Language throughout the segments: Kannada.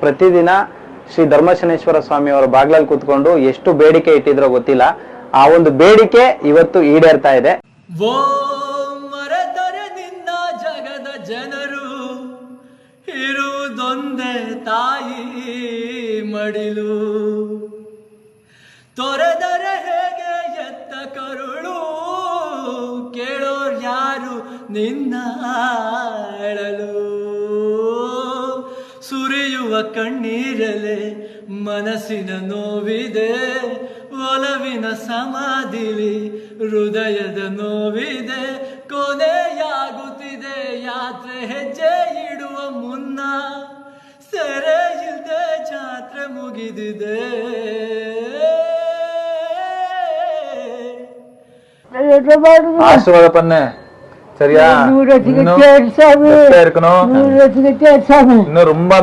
ಪ್ರತಿದಿನ ಶ್ರೀ ಧರ್ಮಶನೇಶ್ವರ ಸ್ವಾಮಿ ಅವರ ಬಾಗ್ಲಲ್ಲಿ ಕೂತ್ಕೊಂಡು ಎಷ್ಟು ಬೇಡಿಕೆ ಇಟ್ಟಿದ್ರೋ ಗೊತ್ತಿಲ್ಲ. ಆ ಒಂದು ಬೇಡಿಕೆ ಇವತ್ತು ಈಡೇರ್ತಾ ಇದೆ. ನಿನ್ನ ಜಗದ ಜನರು ಇರುವುದೊಂದೇ ತಾಯಿ ಮಡಿಲು. ತೊರೆದರೆ ಹೇಗೆ ಎತ್ತ ಕರುಳು, ಕೇಳೋರ್ ಯಾರು ನಿನ್ನ ಅಳಲು. ಕಣ್ಣೀರಲೆ ಮನಸ್ಸಿನ ನೋವಿದೆ ಒಲವಿನ ಸಮಾಧಿಲಿ ಹೃದಯದ ನೋವಿದೆ ಕೊನೆಯಾಗುತ್ತಿದೆ ಯಾತ್ರೆ ಹೆಜ್ಜೆ ಇಡುವ ಮುನ್ನ. ಸೆರೆ ಇಲ್ಲದೆ ಜಾತ್ರೆ ಮುಗಿದಿದೆ. ಆಶೀರ್ವಾದ ಪನ್ನೆ. ಸ್ನೇಹಿತ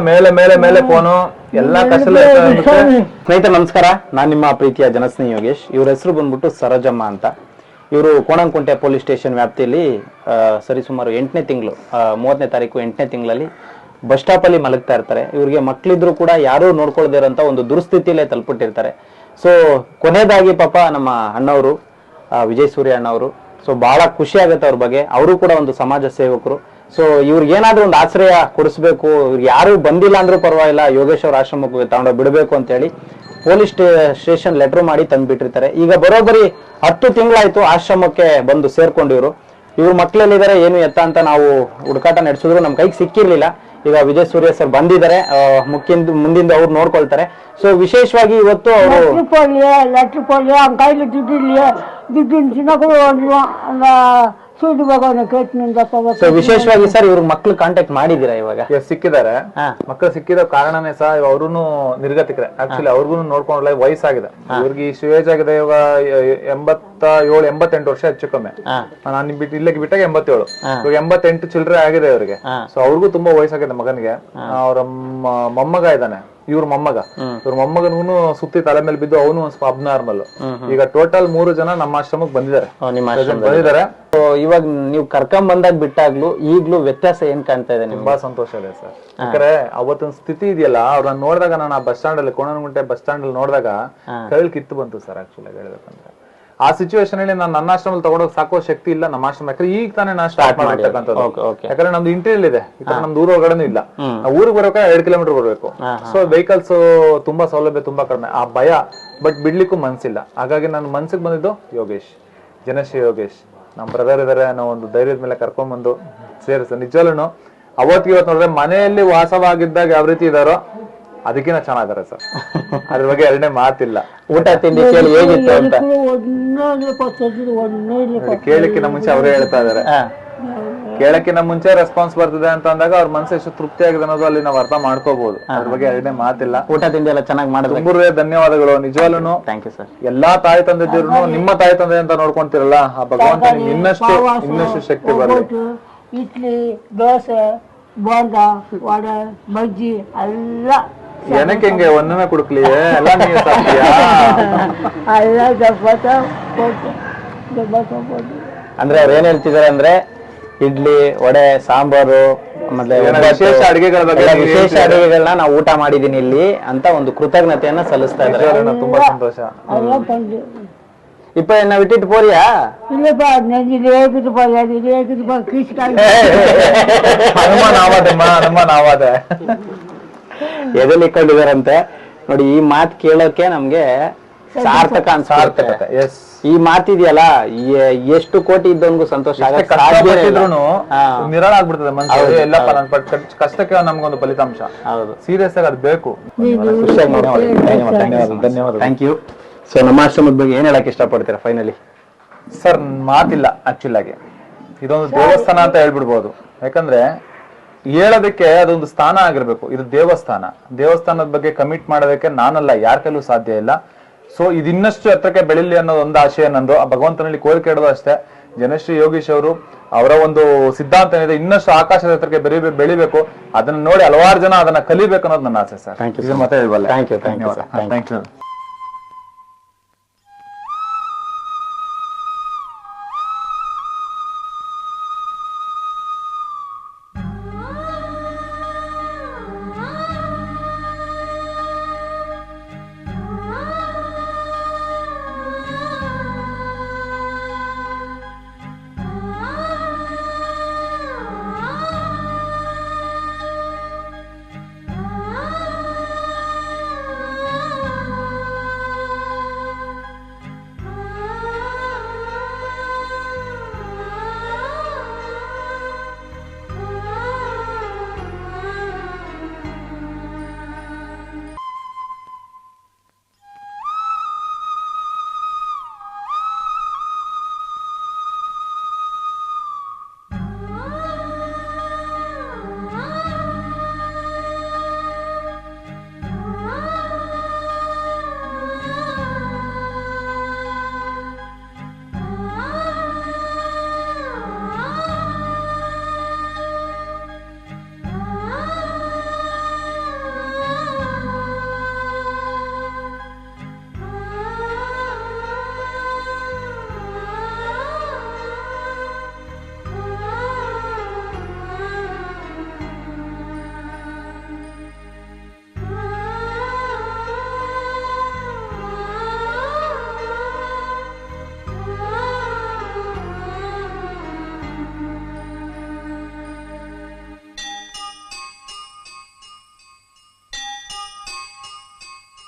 ಮೇಲೆ ಮೇಲೆ ಮೇಲೆ ಎಲ್ಲಾ ನಮಸ್ಕಾರ. ನಾನ್ ನಿಮ್ಮ ಪ್ರೀತಿಯ ಜನಸ್ನೇಹಿ ಯೋಗೇಶ್. ಇವ್ರ ಹೆಸರು ಬಂದ್ಬಿಟ್ಟು ಸರೋಜಮ್ಮ ಅಂತ. ಇವರು ಕೋಣಂಕುಂಟೆ ಪೊಲೀಸ್ ಸ್ಟೇಷನ್ ವ್ಯಾಪ್ತಿಯಲ್ಲಿ ಸರಿ ಸರಿಸುಮಾರು ಎಂಟನೇ ತಿಂಗಳು ಮೂವತ್ತನೇ ತಾರೀಕು ಎಂಟನೇ ತಿಂಗಳಲ್ಲಿ ಬಸ್ ಸ್ಟಾಪ್ ಅಲ್ಲಿ ಮಲಗ್ತಾ ಇರ್ತಾರೆ. ಇವರಿಗೆ ಮಕ್ಳಿದ್ರು ಕೂಡ ಯಾರು ನೋಡ್ಕೊಳ್ದಿರೋಂಥ ಒಂದು ದುರ್ಸ್ಥಿತಿಯಲ್ಲೇ ತಲುಪಿಟ್ಟಿರ್ತಾರೆ ಸೊ ಕೊನೆಯದಾಗಿ ಪಾಪ ನಮ್ಮ ಅಣ್ಣವರು ವಿಜಯ್ ಸೂರ್ಯ ಅಣ್ಣವರು ಸೊ ಬಹಳ ಖುಷಿ ಆಗುತ್ತೆ ಅವ್ರ ಬಗ್ಗೆ. ಅವರು ಕೂಡ ಒಂದು ಸಮಾಜ ಸೇವಕರು. ಸೊ ಇವ್ರಿಗೆ ಏನಾದ್ರೂ ಒಂದು ಆಶ್ರಯ ಕೊಡಿಸ್ಬೇಕು ಇವ್ರಿಗೆ ಯಾರು ಬಂದಿಲ್ಲ ಅಂದ್ರೂ ಪರವಾಗಿಲ್ಲ ಯೋಗೇಶ್ವರ ಆಶ್ರಮಕ್ಕೆ ತಗೊಂಡೋಗಿ ಬಿಡಬೇಕು ಅಂತ ಹೇಳಿ ಪೊಲೀಸ್ ಸ್ಟೇಷನ್ ಲೆಟರ್ ಮಾಡಿ ತಂದ್ಬಿಟ್ಟಿರ್ತಾರೆ. ಈಗ ಬರೋಬ್ಬರಿ ಹತ್ತು ತಿಂಗಳಾಯ್ತು ಆಶ್ರಮಕ್ಕೆ ಬಂದು ಸೇರ್ಕೊಂಡಿವ್ರು. ಮಕ್ಕಳಲ್ಲಿ ಮಕ್ಕಳಲ್ಲಿದ್ದಾರೆ ಏನು ಎತ್ತ ಅಂತ ನಾವು ಹುಡುಕಾಟ ನಡೆಸಿದ್ರು ನಮ್ಮ ಕೈಗೆ ಸಿಕ್ಕಿರ್ಲಿಲ್ಲ. ಈಗ ವಿಜಯ್ ಸೂರ್ಯ ಸರ್ ಬಂದಿದ್ದಾರೆ ಮುಖ್ಯಿಂದ ಮುಂದಿಂದ ಅವ್ರು ನೋಡ್ಕೊಳ್ತಾರೆ. ಸೊ ವಿಶೇಷವಾಗಿ ಇವತ್ತು ಅವರು ಲೆಟ್ರ್ ಪೋಲಿಯೋ ಅವ್ನ ಕೈಲಿ ದುಡ್ಡಿರ್ಲಿಯೋ ದುಡ್ಡಿನ ಚಿನ್ನಗಳು ಸೂಟಿ ಕೇಟ್ನಿಂದ ವಿಶೇಷವಾಗಿ ಸರ್ ಇವ್ರ ಮಕ್ಳು ಕಾಂಟ್ಯಾಕ್ಟ್ ಮಾಡಿದೀರಾ ಇವಾಗ? ಸಿಕ್ಕಿದಾರೆ ಸಿಕ್ಕಿದ್ದಾರೆ. ಮಕ್ಕಳು ಸಿಕ್ಕಿರೋ ಕಾರಣನೇ ಸಹ ಅವ್ರೂ ನಿರ್ಗತಿಕರೆ. ಆಕ್ಚುಲಿ ಅವ್ರಿಗೂ ನೋಡ್ಕೊಂಡ್ಲ ವಯಸ್ಸಾಗಿದೆ. ಇವ್ರಿಗೆ ಈ ಏಜ್ ಆಗಿದೆ ಇವಾಗ ಎಂಬತ್ತ ಏಳು ಎಂಬತ್ತೆಂಟು ವರ್ಷ ಹೆಚ್ಚು ಕಮ್ಮಿ. ನಾನು ಬಿಟ್ಟು ಇಲ್ಲಿಗೆ ಬಿಟ್ಟಾಗ ಎಂಬತ್ತೇಳು. ಇವಾಗ ಎಂಬತ್ತೆಂಟು ಚಿಲ್ಲರೆ ಆಗಿದೆ ಅವ್ರಿಗೆ ಸೊ ಅವ್ರಿಗೂ ತುಂಬಾ ವಯಸ್ಸಾಗಿದೆ ಮಗನಿಗೆ. ಅವ್ರ ಮೊಮ್ಮಗ ಇದ್ದಾನೆ. ಇವ್ರ ಮೊಮ್ಮಗ. ಇವ್ರ ಮೊಮ್ಮಗನೂ ಸುತ್ತಿ ತಲೆ ಮೇಲೆ ಬಿದ್ದು ಅವನು ಸ್ವಲ್ಪ ಅಬ್ನಾರ್ಮಲ್ ಈಗ ಟೋಟಲ್ ಮೂರು ಜನ ನಮ್ಮ ಆಶ್ರಮಕ್ಕೆ ಬಂದಿದ್ದಾರೆ. ಬಂದಿದ್ದಾರೆ. ಇವಾಗ ನೀವು ಕರ್ಕೊಂಡ್ ಬಂದಾಗ ಬಿಟ್ಟಾಗ್ಲೂ ಈಗ್ಲೂ ವ್ಯತ್ಯಾಸ ಏನ್ ಕಾಣ್ತಾ ಇದೆ ತುಂಬಾ ಸಂತೋಷ ಇದೆ ಸರ್. ಯಾಕಂದ್ರೆ ಅವತ್ತಿನ ಸ್ಥಿತಿ ಇದೆಯಲ್ಲ ಅವ್ರನ್ನ ನೋಡಿದಾಗ ನಾನು ಆ ಬಸ್ ಸ್ಟಾಂಡ್ ಅಲ್ಲಿ ಕೋಣನಗುಂಟೆ ಬಸ್ ಸ್ಟಾಂಡ್ ಅಲ್ಲಿ ನೋಡಿದಾಗ ಕೈಲಿ ಕಿತ್ತು ಬಂತು ಸರ್ ಆಕ್ಚುಲಿ ಹೇಳ್ಬೇಕಂದ್ರೆ. ಆ ಸಿಚುವೇಶನ್ ಅಲ್ಲಿ ನಾನು ನನ್ನ ಆಶ್ರಮದಲ್ಲಿ ತಗೊಂಡೋಗ್ ಸಾಕೋ ಶಕ್ತಿ ಇಲ್ಲ ನಮ್ಮ ಆಶ್ರಮ. ಯಾಕಂದ್ರೆ ಈಗ ತಾನೇ ನಾನು ಸ್ಟಾರ್ಟ್ ಮಾಡ್ತಕ್ಕಂಥದ್ದು. ಮಾಡಿರ್ತಕ್ಕಂಥದ್ದು ಯಾಕಂದ್ರೆ ನಮ್ದು ಇಂಟೀರಿಯಲ್ ಇದೆ. ನಮ್ದು ಊರ ಒಳಗಡೆ ಇಲ್ಲ. ಊರಿಗೆ ಬರ್ಬೇಕಾದ್ರೆ ಎರಡ್ ಕಿಲೋಮೀಟರ್ ಬರಬೇಕು. ಸೊ ವೆಹಿಕಲ್ಸ್ ತುಂಬಾ ಸೌಲಭ್ಯ ತುಂಬಾ ಕಡಿಮೆ. ಆ ಭಯ ಬಟ್ ಬಿಡ್ಲಿಕ್ಕೂ ಮನ್ಸಿಲ್ಲ. ಹಾಗಾಗಿ ನನ್ನ ಮನ್ಸಿಗೆ ಬಂದಿದ್ದು ಯೋಗೇಶ್ ಜನಶ್ರೀ ಯೋಗೇಶ್. ನಮ್ಮ ಬ್ರದರ್ ಇದಾರೆ ಅನ್ನೋ ಒಂದು ಧೈರ್ಯದ ಮೇಲೆ ಕರ್ಕೊಂಡ್ಬಂದು ಸೇರಿಸ ನಿಜವಲ್ಲೂ ಅವತ್ತಿಗೆ ಇವತ್ತು ನೋಡಿದ್ರೆ ಮನೆಯಲ್ಲಿ ವಾಸವಾಗಿದ್ದಾಗ ಯಾವ ರೀತಿ ಇದಾರೋ ಅದಕ್ಕಿಂತ ಚೆನ್ನಾಗಿದ್ದಾರೆ ಸರ್. ಅದ್ರ ಬಗ್ಗೆ ಎರಡನೇ ಮಾತಿಲ್ಲ. ಊಟ ತಿಂಡಿ ಕೇಳಿ ಹೇಗಿತ್ತು ಅಂತ? ಕೇಳಕ್ಕಿಂತ ಮುಂಚೆ ಅವರೇ ಹೇಳ್ತಾ ಇದಾರೆ ಕೇಳಕ್ಕಿಂತ ಮುಂಚೆ ರೆಸ್ಪಾನ್ಸ್ ಬರ್ತದೆ ಅಂತ ಅಂದಾಗ ಅವ್ರ ಮನಸ್ಸು ಎಷ್ಟು ತೃಪ್ತಿ ಆಗಿದೆ ಅನ್ನೋದು ಅಲ್ಲಿ ನಾವು ಅರ್ಥ ಮಾಡ್ಕೋಬಹುದು ಅದ್ರ ಬಗ್ಗೆ ಎರಡನೇ ಮಾತಿಲ್ಲ. ಊಟ ತಿಂಡಿ ಎಲ್ಲ ಚೆನ್ನಾಗಿ ಮಾಡಿದ್ರೆ. ತುಂಬುರೇ ಧನ್ಯವಾದಗಳು ನಿಜವಾಗ್ಲೂ ಥ್ಯಾಂಕ್ ಯು ಸರ್ ಎಲ್ಲಾ ತಾಯಿ ತಂದಿದ್ರು ನಿಮ್ಮ ತಾಯಿ ತಂದೆ ಅಂತ ನೋಡ್ಕೊಂತೀರಲ್ಲ ಆ ಭಗವಂತ ಇನ್ನಷ್ಟು ಇನ್ನಷ್ಟು ಶಕ್ತಿ ಬರಲಿ. ಇಡ್ಲಿ ದೋಸೆ ಬೋಂಡ ವಡೆ ಬಜ್ಜಿ ಎಲ್ಲ எல்லாம் ಏನಕ್ಕೆ ಹಿಂಗೆ ಒಂದನೇ ಕುಡುಕ್ಲಿ ಎಲ್ಲ ನೀವ್ ಸಾಕ್ತೀಯಾ எல்லாம் தப்பாத்தா போட்டு தப்பாத்தா போட்டு ಅಂದ್ರೆ ಅವ್ರು ಏನ್ ಹೇಳ್ತಿದಾರೆ ಅಂದ್ರೆ ಇಡ್ಲಿ ವಡೆ ಸಾಂಬಾರು ಮತ್ತೆ ಏನೋ ಒಬ್ಬಟ್ಟು, ವಿಶೇಷ ಅಡುಗೆಗಳ ಬಗ್ಗೆ ಎಲ್ಲ ನೀವು ವಿಶೇಷ ಹೇಳ್ತಿದ್ದೀರಾ? ಅಡುಗೆಗಳನ್ನ ನಾವು ಊಟ ಮಾಡಿದೀನಿ ಇಲ್ಲಿ ಅಂತ ಒಂದು ಕೃತಜ್ಞತೆಯನ್ನ ಸಲ್ಲಿಸ್ತಾ ಇದ್ದಾರೆ ನಿಜವಾಗ್ಲೂ ತುಂಬಾ ಸಂತೋಷ அதெல்லாம் பண்ணு ಇಪ್ಪ என்ன விட்டுட்டு போறியா இல்லப்பா நெஞ்சிலே இருக்குதுப்பா நெஞ்சிலே இருக்குதுப்பா கீழ்கால் ಹನುಮಾನ್ ಆವಾದಮ್ಮ ಹನುಮಾನ್ ಆವಾದ ಎದೆಲ್ಲಿ ಕಂಡಿದಾರಂತೆ ನೋಡಿ ಈ ಮಾತು ಕೇಳೋಕೆ ನಮ್ಗೆ ಸಾರ್ಥಕ ಅನ್ಸಾರ್ಥಕ ಸಾರ್ಥಕತೆ ಎಸ್ ಈ ಮಾತಿದೆಯಲ್ಲ ಎಷ್ಟು ಕೋಟಿ ಇದ್ದವನ್ಗೂ ಸಂತೋಷ. ನಿರಾಳ ಆಗ್ಬಿಡ್ತದೆ ಮನ್ಸು ಎಲ್ಲಪ್ಪ ನನ್ ಕಷ್ಟಕ್ಕೆ ನಮ್ಗೊಂದು ಫಲಿತಾಂಶ. ಹೌದು. ಸೀರಿಯಸ್ ಆಗಿ ಅದು ಬೇಕು. ಧನ್ಯವಾದ. Thank you. ಸೊ ನಮ್ಮ ಆಶ್ರಮದ ಬಗ್ಗೆ ಏನ್ ಹೇಳಕ್ ಇಷ್ಟಪಡ್ತೀರಾ ಫೈನಲಿ ಸರ್ ಮಾತಿಲ್ಲ ಆಕ್ಚುಲ್ ಆಗಿ. ಇದೊಂದು ದೇವಸ್ಥಾನ ಅಂತ ಹೇಳ್ಬಿಡ್ಬೋದು. ಯಾಕಂದ್ರೆ ಹೇಳೋದಕ್ಕೆ ಅದೊಂದು ಸ್ಥಾನ ಆಗಿರ್ಬೇಕು. ಇದು ದೇವಸ್ಥಾನ. ದೇವಸ್ಥಾನದ ಬಗ್ಗೆ ಕಮಿಟ್ ಮಾಡೋದಕ್ಕೆ ನಾನಲ್ಲ ಯಾರ ಕೈಲೂ ಸಾಧ್ಯ ಇಲ್ಲ. ಸೊ ಇದಿನ್ನಷ್ಟು ಇನ್ನಷ್ಟು ಎತ್ತರಕ್ಕೆ ಬೆಳಿಲಿ ಅನ್ನೋದು ಒಂದು ಆಶಯ ನಂದು. ಆ ಭಗವಂತನಲ್ಲಿ ಕೋರಿಕೆ ಇಡೋದು ಅಷ್ಟೇ. ಜನಶ್ರೀ ಯೋಗೀಶ್ ಅವರು ಅವರ ಒಂದು ಸಿದ್ಧಾಂತ ಏನಿದೆ ಇನ್ನಷ್ಟು ಆಕಾಶದ ಎತ್ತರಕ್ಕೆ ಬೆಳಿ ಬೆಳಿಬೇಕು. ಅದನ್ನ ನೋಡಿ ಹಲವಾರು ಜನ ಅದನ್ನ ಕಲಿಬೇಕು ಅನ್ನೋದು ನನ್ನ ಆಸೆ sir. Thank you. Thank you